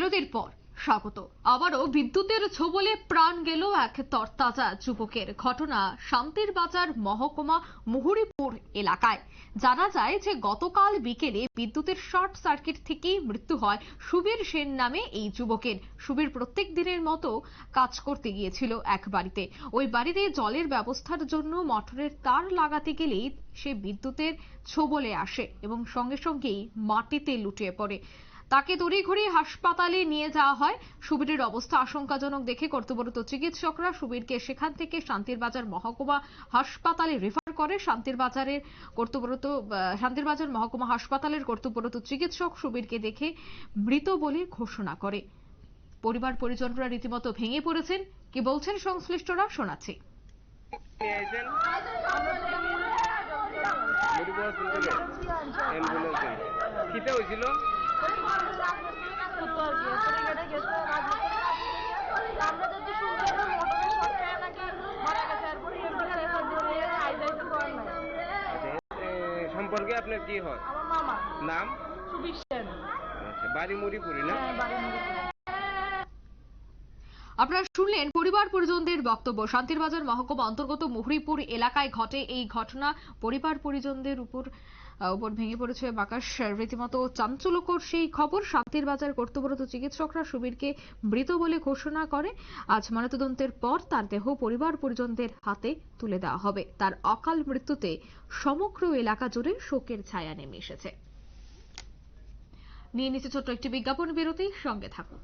বিরতির পর স্বাগত। আবারও বিদ্যুতের ছোবলে প্রাণ গেল এক তরতাজা যুবকের ঘটনা শান্তির বাজার মহকুমা মুহুরীপুর এলাকায়। জানা যায় যে গতকাল বিকেলে বিদ্যুতের শর্ট সার্কিট থেকেই মৃত্যু হয় সুবীর সেন নামে এই যুবকের। সুবীর প্রত্যেক দিনের মতো কাজ করতে গিয়েছিল এক বাড়িতে। ওই বাড়িতে জলের ব্যবস্থার জন্য মোটরের তার লাগাতে গেলেই সে বিদ্যুতের ছোবলে আসে এবং সঙ্গে সঙ্গেই মাটিতে লুটিয়ে পড়ে। তাকে তড়িঘড়ি হাসপাতালে নিয়ে যাওয়া হয়। সুবীরের অবস্থা আশঙ্কাজনক দেখে কর্তব্যরত চিকিৎসকরা সুবীরকে সেখান থেকে শান্তির বাজার মহকুমা হাসপাতালে রেফার করে। শান্তির বাজারের কর্তব্যরত শান্তির বাজার মহকুমা হাসপাতালের কর্তব্যরত চিকিৎসক সুবীরকে দেখে মৃত বলে ঘোষণা করে। পরিবার পরিজনরা রীতিমতো ভেঙে পড়েছেন। কি বলছেন সংশ্লিষ্টরা? শোনাচ্ছি। কিতে হয়েছিল? সম্পর্কে আপনার কি হয়? নাম? আচ্ছা বাড়ি মুড়িপুরি না? হ্যাঁ। আপনারা শুনলেন পরিবার পরিজনদের বক্তব্য। শান্তিরবাজার মহকুমা অন্তর্গত মুহুরীপুর এলাকায় ঘটে এই ঘটনা। পরিবার পরিজনদের উপর উপর ভেঙে পড়েছে বাকাশ রীতিমতো চাঞ্চল্যকর সেই খবর। শান্তির বাজার কর্তব্যরত চিকিৎসকরা সুবীরকে মৃত বলে ঘোষণা করে। আজ ময়নাতদন্তের পর তার দেহ পরিবার পরিজনদের হাতে তুলে দেওয়া হবে। তার অকাল মৃত্যুতে সমগ্র এলাকা জুড়ে শোকের ছায়া নেমে এসেছে। নিয়ে নিচ্ছে ছোট্ট একটি বিজ্ঞাপন বিরতি। সঙ্গে থাকুন।